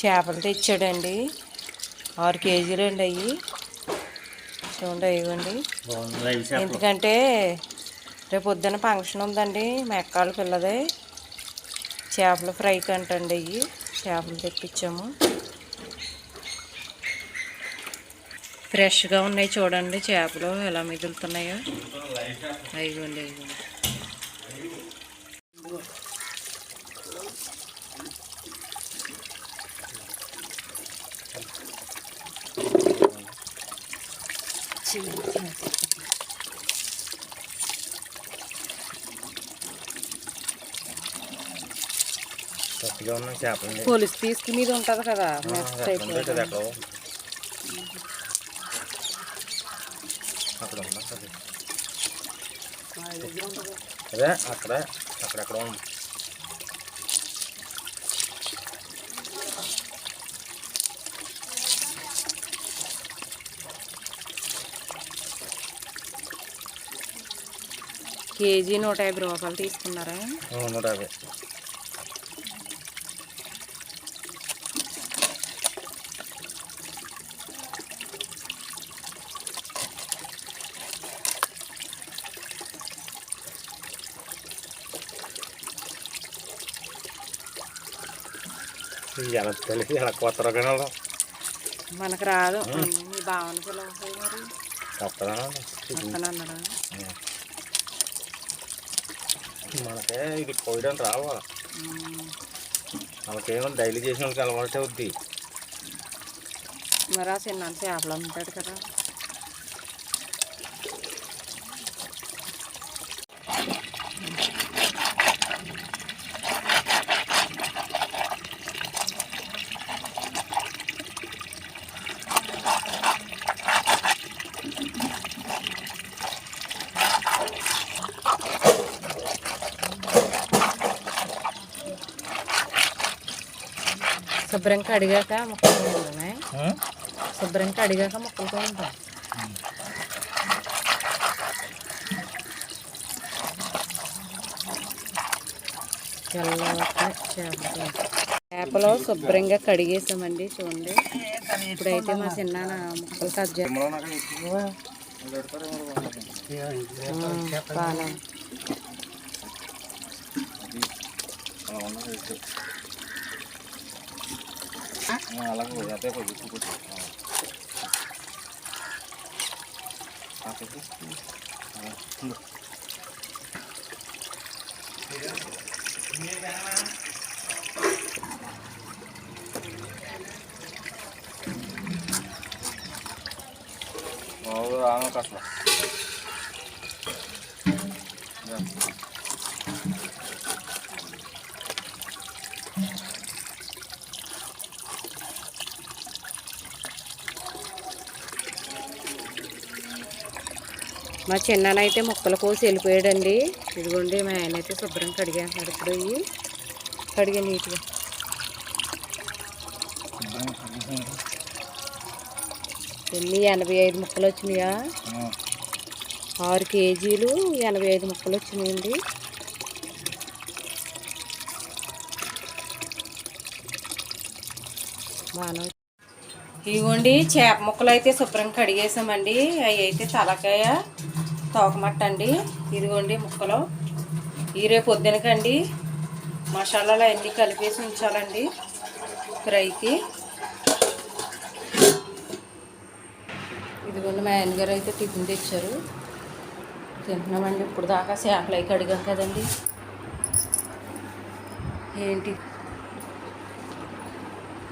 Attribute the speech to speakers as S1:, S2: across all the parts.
S1: చేపలు తెచ్చాడండి. ఆరు కేజీలు అండి అవి చూడండి ఇవ్వండి ఎందుకంటే రేపు పొద్దున ఫంక్షన్ ఉందండి. మెక్కాళ్ళ పిల్లది. చేపల ఫ్రై కంటండి అవి చేపలు తెప్పించాము. ఫ్రెష్గా ఉన్నాయి చూడండి చేపలు ఎలా మిగులుతున్నాయో. అయిగోండి అయిగోండి
S2: గట్టిగా ఉన్న చేపలు
S1: పోలీస్ తీసుకునేది ఉంటుంది కదా అయిపోతుంది.
S2: ఎక్కడ అక్కడ? అదే అక్కడ అక్కడెక్కడ ఉంది
S1: కేజీ నూట యాభై రూపాయలు తీసుకున్నారా?
S2: నూట యాభై. ఎలా తెలిసి ఎలా కొత్త రకం
S1: మనకు రాదు. మీ భావన పిల్లలు మరి. అన్నారా
S2: మనకే ఇది కోయడం రావా? మనకేమో డైలీ చేసిన వాళ్ళకి అలవాటు అవుద్ది.
S1: మరి ఆ చిన్న చేపలు అమ్ముతాడు కదా. శుభ్రంగా అడిగాక ముక్కలు ఉంటాయి శుభ్రంగా అడిగాక ముక్కలతో ఉంటాయి తెల్లగా చేపలు చేపలు శుభ్రంగా కడిగేసామండి చూడండి ఇప్పుడైతే మా చిన్న ముక్కలు కట్ చేస్తాం Ah,
S2: lang ko Ini kan lah. Ya.
S1: మా చిన్ననైతే ముక్కలు కోసి వెళ్ళిపోయాడండి. ఇదిగోండి మా ఆయన అయితే శుభ్రం కడిగేస్తున్నాడు ఇప్పుడు ఇవి కడిగే నీట్గా. ఎన్ని? ఎనభై ఐదు ముక్కలు వచ్చినాయా? ఆరు కేజీలు ఎనభై ఐదు ముక్కలు వచ్చినాయండి. బాగా ఇదిగోండి చేప ముక్కలు అయితే శుభ్రంగా కడిగేసామండి. అవి అయితే తలకాయ తోకమట్ట అండి ఇదిగోండి ముక్కలు. ఈ రేపు వద్దనకండి మసాలాలు అన్నీ కలిపేసి ఉంచాలండి ఫ్రైకి. ఇదిగోండి మా ఆయనగారు అయితే టిఫిన్ తెచ్చారు. తింటున్నామండి. ఇప్పుడు దాకా చేపలు అవి కడిగాం కదండి. ఏంటి?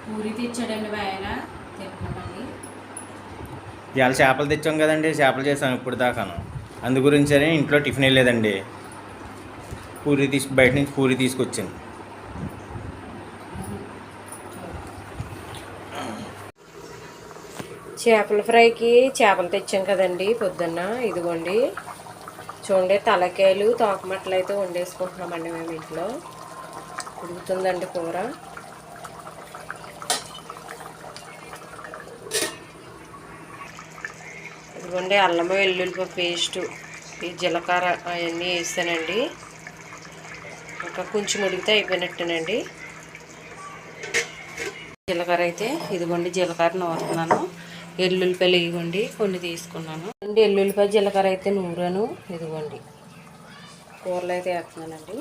S1: పూరి తెచ్చాడండి మా ఆయన.
S2: ఇవాళ చేపలు తెచ్చాం కదండి చేపలు చేసాం ఇప్పుడు దాకాను. అందు గురించని ఇంట్లో టిఫిన్ వెళ్ళలేదండి పూరి తీసు బయట నుంచి పూరి తీసుకొచ్చాను.
S1: చేపల ఫ్రైకి చేపలు తెచ్చాం కదండి పొద్దున్న ఇదిగోండి. చూడండి తలకాయలు తోకమట్టలు అయితే వండేసుకుంటున్నామండి మేము ఇంట్లో. ఉడుకుతుందండి కూర. ఇదిగోండి అల్లం వెల్లుల్లిపప్పు పేస్టు ఈ జీలకర్ర అవన్నీ వేస్తానండి. ఇంకా కొంచెం ఉడికితే అయిపోయినట్టేనండి. జీలకర్ర అయితే ఇదిగోండి జీలకర్ర నూరుతున్నాను ఎల్లుల్లిపాయలు ఇవ్వండి కొన్ని తీసుకున్నాను. ఎల్లుల్లిపాయ జీలకర్ర అయితే నూరాను ఇదిగోండి. కూరలు అయితే వేస్తున్నానండి.